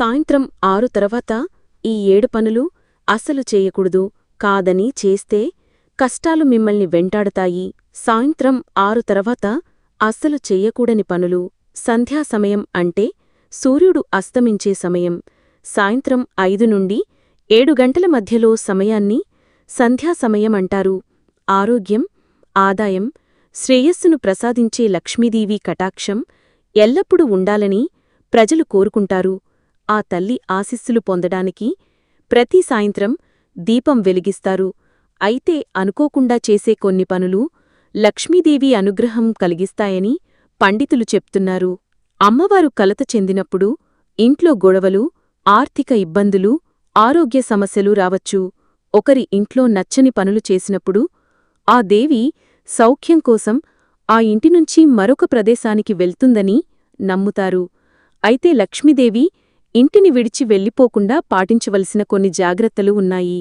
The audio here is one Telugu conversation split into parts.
సాయంత్రం ఆరు తర్వాత ఈ ఏడు పనులు అస్సలు చేయకూడదు కాదని చేస్తే కష్టాలు మిమ్మల్ని వెంటాడతాయి. సాయంత్రం ఆరు తర్వాత అస్సలు చెయ్యకూడని పనులు సంధ్యా సమయం అంటే సూర్యుడు అస్తమించే సమయం. సాయంత్రం ఐదు నుండి ఏడు గంటల మధ్యలో సమయాన్ని సంధ్యా సమయం అంటారు. ఆరోగ్యం ఆదాయం శ్రేయస్సును ప్రసాదించే లక్ష్మీదేవి కటాక్షం ఎల్లప్పుడూ ఉండాలని ప్రజలు కోరుకుంటారు. ఆ తల్లి ఆశిస్సులు పొందడానికి ప్రతి సాయంత్రం దీపం వెలిగిస్తారు. అయితే అనుకోకుండా చేసే కొన్ని పనులు లక్ష్మీదేవి అనుగ్రహం కలిగిస్తాయని పండితులు చెప్తున్నారు. అమ్మవారు కలత చెందినప్పుడు ఇంట్లో గొడవలు ఆర్థిక ఇబ్బందులు ఆరోగ్య సమస్యలు రావచ్చు. ఒకరి ఇంట్లో నచ్చని పనులు చేసినప్పుడు ఆ దేవి సౌఖ్యం కోసం ఆ ఇంటినుంచి మరొక ప్రదేశానికి వెళ్తుందని నమ్ముతారు. అయితే లక్ష్మీదేవి ఇంటిని విడిచి వెళ్ళిపోకుండా పాటించవలసిన కొన్ని జాగ్రత్తలు ఉన్నాయి.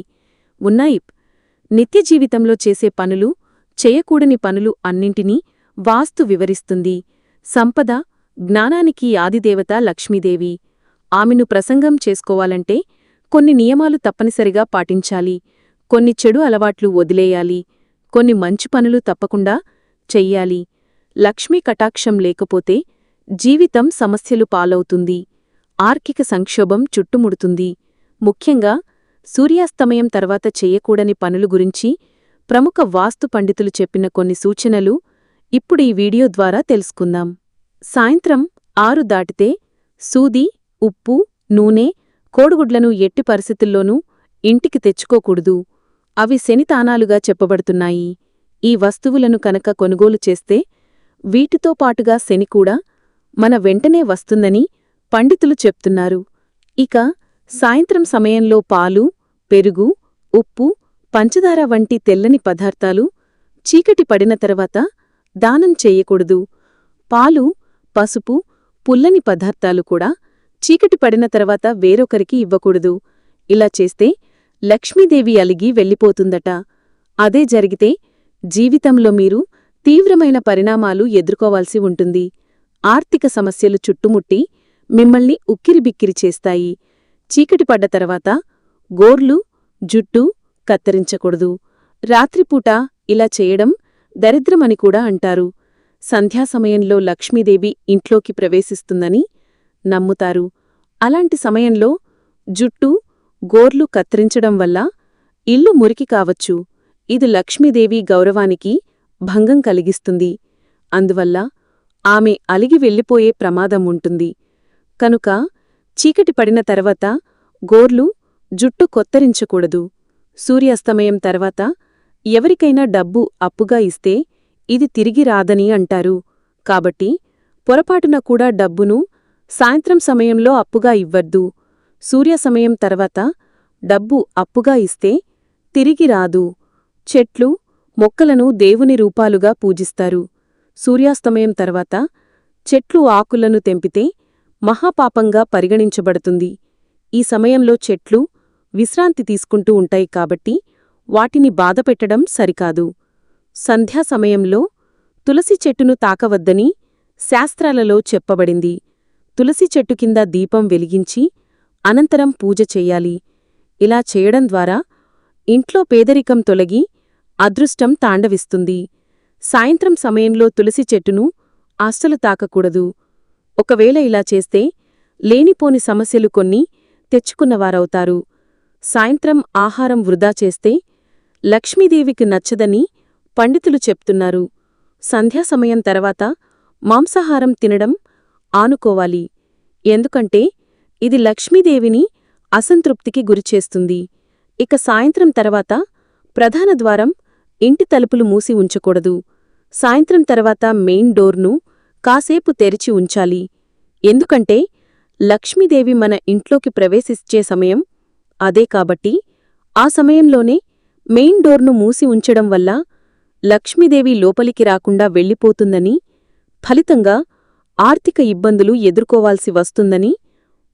ఉన్నాయి. నిత్య జీవితంలో చేసే పనులు చేయకూడని పనులు అన్నింటినీ వాస్తు వివరిస్తుంది. సంపద జ్ఞానానికి ఆదిదేవత లక్ష్మీదేవి. ఆమెను ప్రసంగం చేసుకోవాలంటే కొన్ని నియమాలు తప్పనిసరిగా పాటించాలి. కొన్ని చెడు అలవాట్లు వదిలేయాలి. కొన్ని మంచి పనులు తప్పకుండా చెయ్యాలి. లక్ష్మీ కటాక్షం లేకపోతే జీవితం సమస్యలు పాలవుతుంది. ఆర్థిక సంక్షోభం చుట్టుముడుతుంది. ముఖ్యంగా సూర్యాస్తమయం తర్వాత చెయ్యకూడని పనులు గురించి ప్రముఖ వాస్తు పండితులు చెప్పిన కొన్ని సూచనలు ఇప్పుడు ఈ వీడియో ద్వారా తెలుసుకుందాం. సాయంత్రం ఆరు దాటితే సూది ఉప్పు నూనె కోడిగుడ్లను ఎట్టి పరిస్థితుల్లోనూ ఇంటికి తెచ్చుకోకూడదు. అవి శనితానాలుగా చెప్పబడుతున్నాయి. ఈ వస్తువులను కనుక కొనుగోలు చేస్తే వీటితో పాటుగా శని కూడా మన వెంటనే వస్తుందని పండితులు చెప్తున్నారు. ఇక సాయంత్రం సమయంలో పాలు పెరుగు ఉప్పు పంచదార వంటి తెల్లని పదార్థాలు చీకటి పడిన తర్వాత దానం చెయ్యకూడదు పాలు పసుపు పుల్లని పదార్థాలు కూడా చీకటి పడిన తర్వాత వేరొకరికి ఇవ్వకూడదు. ఇలా చేస్తే లక్ష్మీదేవి అలిగి వెళ్ళిపోతుందట. అదే జరిగితే జీవితంలో మీరు తీవ్రమైన పరిణామాలు ఎదుర్కోవాల్సి ఉంటుంది. ఆర్థిక సమస్యలు చుట్టుముట్టి మిమ్మల్ని ఉక్కిరిబిక్కిరి చేస్తాయి. చీకటి పడ్డ తర్వాత గోర్లు జుట్టు కత్తిరించకూడదు. రాత్రిపూట ఇలా చేయడం దరిద్రమని కూడా అంటారు. సంధ్యాసమయంలో లక్ష్మీదేవి ఇంట్లోకి ప్రవేశిస్తుందని నమ్ముతారు. అలాంటి సమయంలో జుట్టు గోర్లు కత్తిరించడం వల్ల ఇల్లు మురికి కావచ్చు. ఇది లక్ష్మీదేవి గౌరవానికి భంగం కలిగిస్తుంది. అందువల్ల ఆమె అలిగి వెళ్ళిపోయే ప్రమాదం ఉంటుంది. కనుక చీకటి పడిన తర్వాత గోర్లు జుట్టు కొత్తరించకూడదు. సూర్యాస్తమయం తర్వాత ఎవరికైనా డబ్బు అప్పుగా ఇస్తే ఇది తిరిగి రాదని అంటారు. కాబట్టి పొరపాటున కూడా డబ్బును సాయంత్రం సమయంలో అప్పుగా ఇవ్వద్దు. సూర్య సమయం తర్వాత డబ్బు అప్పుగా ఇస్తే తిరిగి రాదు. చెట్లు మొక్కలను దేవుని రూపాలుగా పూజిస్తారు. సూర్యాస్తమయం తర్వాత చెట్లు ఆకులను తెంపితే మహాపాపంగా పరిగణించబడుతుంది. ఈ సమయంలో చెట్లు విశ్రాంతి తీసుకుంటూ ఉంటాయి కాబట్టి వాటిని బాధపెట్టడం సరికాదు. సంధ్యా సమయంలో తులసి చెట్టును తాకవద్దని శాస్త్రాలలో చెప్పబడింది. తులసి చెట్టు కింద దీపం వెలిగించి అనంతరం పూజ చెయ్యాలి ఇలా చేయడం ద్వారా ఇంట్లో పేదరికం తొలగి అదృష్టం తాండవిస్తుంది. సాయంత్రం సమయంలో తులసి చెట్టును ఆస్తులు తాకకూడదు. ఒకవేళ ఇలా చేస్తే లేనిపోని సమస్యలు కొన్ని తెచ్చుకున్నవారవుతారు. సాయంత్రం ఆహారం వృధా చేస్తే లక్ష్మీదేవికి నచ్చదని పండితులు చెప్తున్నారు. సంధ్యా సమయం తర్వాత మాంసాహారం తినడం ఆనుకోవాలి. ఎందుకంటే ఇది లక్ష్మీదేవిని అసంతృప్తికి గురిచేస్తుంది. ఇక సాయంత్రం తర్వాత ప్రధాన ద్వారం ఇంటి తలుపులు మూసి ఉంచకూడదు. సాయంత్రం తర్వాత మెయిన్ డోర్ను కాసేపు తెరిచి ఉంచాలి. ఎందుకంటే లక్ష్మీదేవి మన ఇంట్లోకి ప్రవేశించే సమయం అదే కాబట్టి ఆ సమయంలోనే మెయిన్ డోర్ను మూసి ఉంచడం వల్ల లక్ష్మీదేవి లోపలికి రాకుండా వెళ్ళిపోతుందని ఫలితంగా ఆర్థిక ఇబ్బందులు ఎదుర్కోవాల్సి వస్తుందని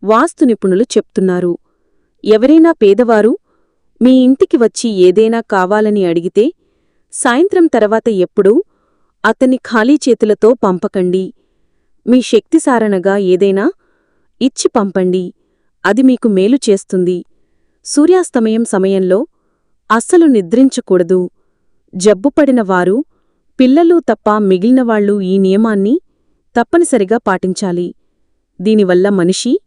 వాస్తు నిపుణులు చెప్తున్నారు. ఎవరైనా పేదవారు మీ ఇంటికి వచ్చి ఏదైనా కావాలని అడిగితే సాయంత్రం తర్వాత ఎప్పుడూ అతన్ని ఖాళీ చేతులతో పంపకండి. మీ శక్తిసారణగా ఏదైనా ఇచ్చి పంపండి. అది మీకు మేలు చేస్తుంది. సూర్యాస్తమయం సమయంలో అస్సలు నిద్రించకూడదు. జబ్బుపడిన వారు పిల్లలు తప్ప మిగిలినవాళ్ళు ఈ నియమాన్ని తప్పనిసరిగా పాటించాలి. దీనివల్ల మనిషి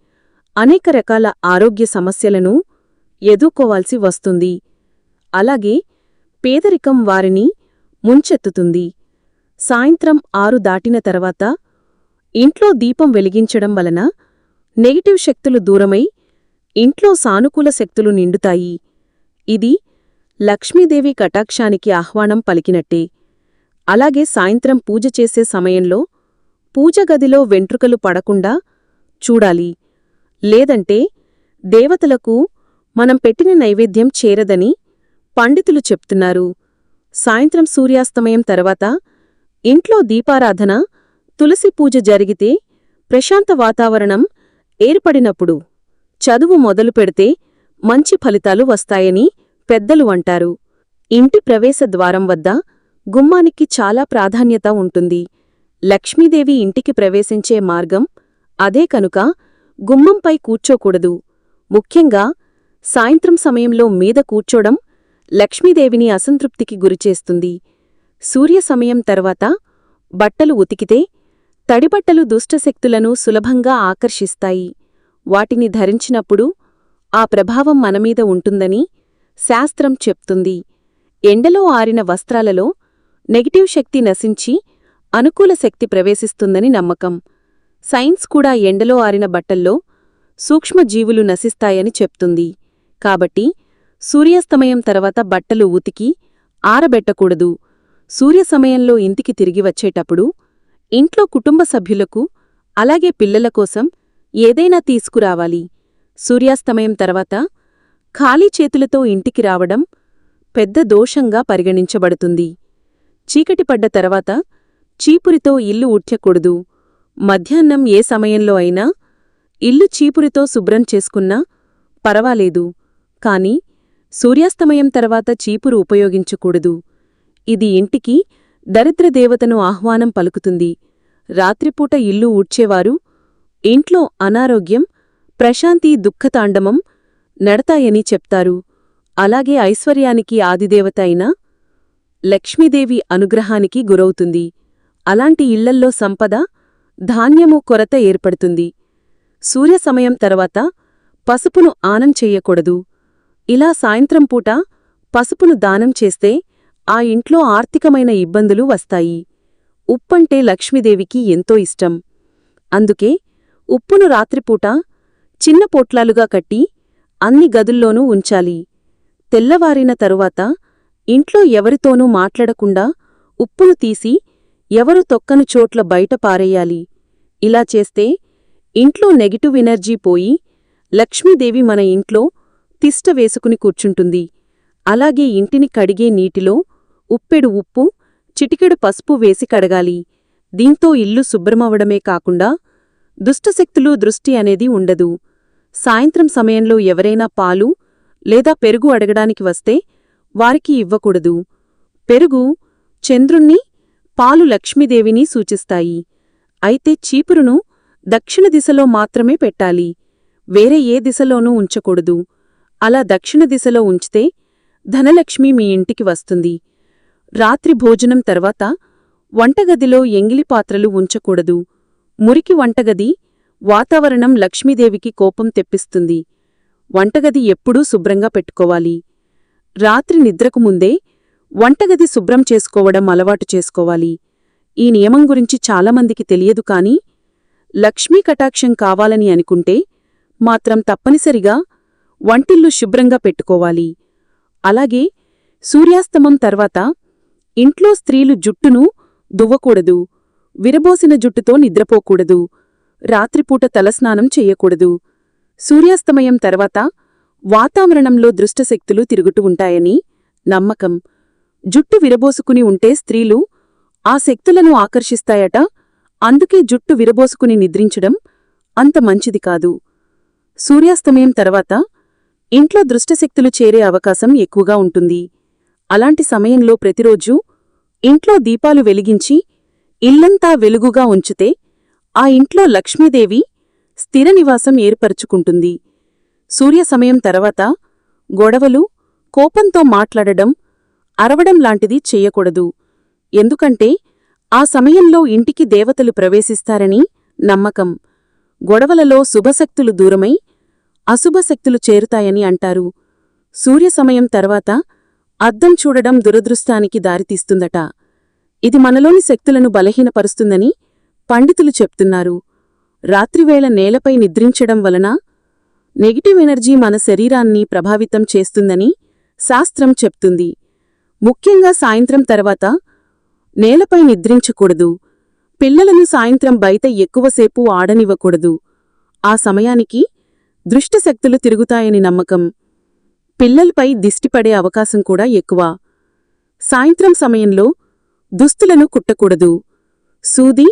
అనేక రకాల ఆరోగ్య సమస్యలను ఎదుర్కోవాల్సి వస్తుంది. అలాగే పేదరికం వారిని ముంచెత్తుతుంది. సాయంత్రం ఆరు దాటిన తర్వాత ఇంట్లో దీపం వెలిగించడం వలన నెగిటివ్ శక్తులు దూరమై ఇంట్లో సానుకూల శక్తులు నిండుతాయి. ఇది లక్ష్మీదేవి కటాక్షానికి ఆహ్వానం పలికినట్టే. అలాగే సాయంత్రం పూజ చేసే సమయంలో పూజగదిలో వెంట్రుకలు పడకుండా చూడాలి. లేదంటే దేవతలకు మనం పెట్టిన నైవేద్యం చేరదని పండితులు చెప్తున్నారు. సాయంత్రం సూర్యాస్తమయం తర్వాత ఇంట్లో దీపారాధన తులసి పూజ జరిగితే ప్రశాంత వాతావరణం ఏర్పడినప్పుడు చదువు మొదలు పెడితే మంచి ఫలితాలు వస్తాయని పెద్దలు అంటారు. ఇంటి ప్రవేశ ద్వారం వద్ద గుమ్మానికి చాలా ప్రాధాన్యత ఉంటుంది. లక్ష్మీదేవి ఇంటికి ప్రవేశించే మార్గం అదే కనుక గుమ్మంపై కూర్చోకూడదు. ముఖ్యంగా సాయంత్రం సమయంలో మీద కూర్చోడం లక్ష్మీదేవిని అసంతృప్తికి గురిచేస్తుంది. సూర్య సమయం తర్వాత బట్టలు ఉతికితే తడిబట్టలు దుష్టశక్తులను సులభంగా ఆకర్షిస్తాయి. వాటిని ధరించినప్పుడు ఆ ప్రభావం మనమీద ఉంటుందని శాస్త్రం చెప్తుంది. ఎండలో ఆరిన వస్త్రాలలో నెగిటివ్ శక్తి నశించి అనుకూల శక్తి ప్రవేశిస్తుందని నమ్మకం. సైన్స్ కూడా ఎండలో ఆరిన బట్టల్లో సూక్ష్మజీవులు నశిస్తాయని చెప్తుంది. కాబట్టి సూర్యాస్తమయం తర్వాత బట్టలు ఉతికి ఆరబెట్టకూడదు. సూర్య సమయంలో ఇంటికి తిరిగి వచ్చేటప్పుడు ఇంట్లో కుటుంబ సభ్యులకు అలాగే పిల్లల కోసం ఏదైనా తీసుకురావాలి. సూర్యాస్తమయం తర్వాత ఖాళీ చేతులతో ఇంటికి రావడం పెద్ద దోషంగా పరిగణించబడుతుంది. చీకటి పడ్డ తర్వాత చీపురితో ఇల్లు ఉట్యకూడదు మధ్యాహ్నం ఏ సమయంలో అయినా ఇల్లు చీపురితో శుభ్రం చేసుకున్నా పరవాలేదు. కాని సూర్యాస్తమయం తర్వాత చీపురు ఉపయోగించకూడదు. ఇది ఇంటికి దరిద్రదేవతను ఆహ్వానం పలుకుతుంది. రాత్రిపూట ఇల్లు ఊడ్చేవారు ఇంట్లో అనారోగ్యం ప్రశాంతి దుఃఖతాండమం నడతాయని చెప్తారు. అలాగే ఐశ్వర్యానికి ఆదిదేవత అయిన లక్ష్మీదేవి అనుగ్రహానికి గురవుతుంది. అలాంటి ఇళ్ళల్లో సంపద ధాన్యము కొరత ఏర్పడుతుంది. సూర్య సమయం తర్వాత పసుపును ఆనం చెయ్యకూడదు ఇలా సాయంత్రం పూట పసుపును దానం చేస్తే ఆ ఇంట్లో ఆర్థికమైన ఇబ్బందులు వస్తాయి. ఉప్పంటే లక్ష్మీదేవికి ఎంతో ఇష్టం. అందుకే ఉప్పును రాత్రిపూట చిన్న పొట్లాలుగా కట్టి అన్ని గదుల్లోనూ ఉంచాలి. తెల్లవారిన తరువాత ఇంట్లో ఎవరితోనూ మాట్లాడకుండా ఉప్పును తీసి ఎవరు తొక్కను చోట్ల బయట పారేయాలి. ఇలా చేస్తే ఇంట్లో నెగిటివ్ ఎనర్జీ పోయి లక్ష్మీదేవి మన ఇంట్లో తిష్ట వేసుకుని కూర్చుంటుంది. అలాగే ఇంటిని కడిగే నీటిలో ఉప్పెడు ఉప్పు చిటికెడు పసుపు వేసి కడగాలి. దీంతో ఇల్లు శుభ్రమవడమే కాకుండా దుష్టశక్తులు దృష్టి అనేది ఉండదు. సాయంత్రం సమయంలో ఎవరైనా పాలు లేదా పెరుగు అడగడానికి వస్తే వారికి ఇవ్వకూడదు. పెరుగు చంద్రుణ్ణి పాలు లక్ష్మీదేవిని సూచిస్తాయి. అయితే చీపురును దక్షిణ దిశలో మాత్రమే పెట్టాలి. వేరే ఏ దిశలోనూ ఉంచకూడదు. అలా దక్షిణ దిశలో ఉంచితే ధనలక్ష్మి మీ ఇంటికి వస్తుంది. రాత్రి భోజనం తర్వాత వంటగదిలో ఎంగిలి పాత్రలు ఉంచకూడదు. మురికి వంటగది వాతావరణం లక్ష్మీదేవికి కోపం తెప్పిస్తుంది. వంటగది ఎప్పుడూ శుభ్రంగా పెట్టుకోవాలి. రాత్రి నిద్రకు ముందే వంటగది శుభ్రం చేసుకోవడం అలవాటు చేసుకోవాలి. ఈ నియమం గురించి చాలామందికి తెలియదు కాని లక్ష్మీ కటాక్షం కావాలని అనుకుంటే మాత్రం తప్పనిసరిగా వంటిల్లు శుభ్రంగా పెట్టుకోవాలి. అలాగే సూర్యాస్తమం తర్వాత ఇంట్లో స్త్రీలు జుట్టును దువ్వకూడదు విరబోసిన జుట్టుతో నిద్రపోకూడదు రాత్రిపూట తలస్నానం చెయ్యకూడదు సూర్యాస్తమయం తర్వాత వాతావరణంలో దృష్టశక్తులు తిరుగుతూ ఉంటాయని నమ్మకం. జుట్టు విరబోసుకుని ఉంటే స్త్రీలు ఆ శక్తులను ఆకర్షిస్తాయట అందుకే జుట్టు విరబోసుకుని నిద్రించడం అంత మంచిది కాదు. సూర్యాస్తమయం తర్వాత ఇంట్లో దృష్టశక్తులు చేరే అవకాశం ఎక్కువగా ఉంటుంది. అలాంటి సమయంలో ప్రతిరోజూ ఇంట్లో దీపాలు వెలిగించి ఇల్లంతా వెలుగుగా ఉంచితే ఆ ఇంట్లో లక్ష్మీదేవి స్థిర నివాసం ఏర్పరుచుకుంటుంది. సూర్య సమయం తర్వాత గొడవలు కోపంతో మాట్లాడడం అరవడం లాంటిది చెయ్యకూడదు ఎందుకంటే ఆ సమయంలో ఇంటికి దేవతలు ప్రవేశిస్తారని నమ్మకం. గొడవలలో శుభశక్తులు దూరమై అశుభశక్తులు చేరుతాయని అంటారు. సూర్య సమయం తర్వాత అద్దం చూడడం దురదృష్టానికి దారితీస్తుందట ఇది మనలోని శక్తులను బలహీనపరుస్తుందని పండితులు చెప్తున్నారు. రాత్రివేళ నేలపై నిద్రించడం వలన నెగిటివ్ ఎనర్జీ మన శరీరాన్ని ప్రభావితం చేస్తుందని శాస్త్రం చెప్తుంది. ముఖ్యంగా సాయంత్రం తర్వాత నేలపై నిద్రించకూడదు. పిల్లలను సాయంత్రం బయట ఎక్కువసేపు ఆడనివ్వకూడదు. ఆ సమయానికి దృష్టశక్తులు తిరుగుతాయని నమ్మకం. పిల్లలపై దిష్టిపడే అవకాశం కూడా ఎక్కువ. సాయంత్రం సమయంలో దుస్తులను కుట్టకూడదు. సూది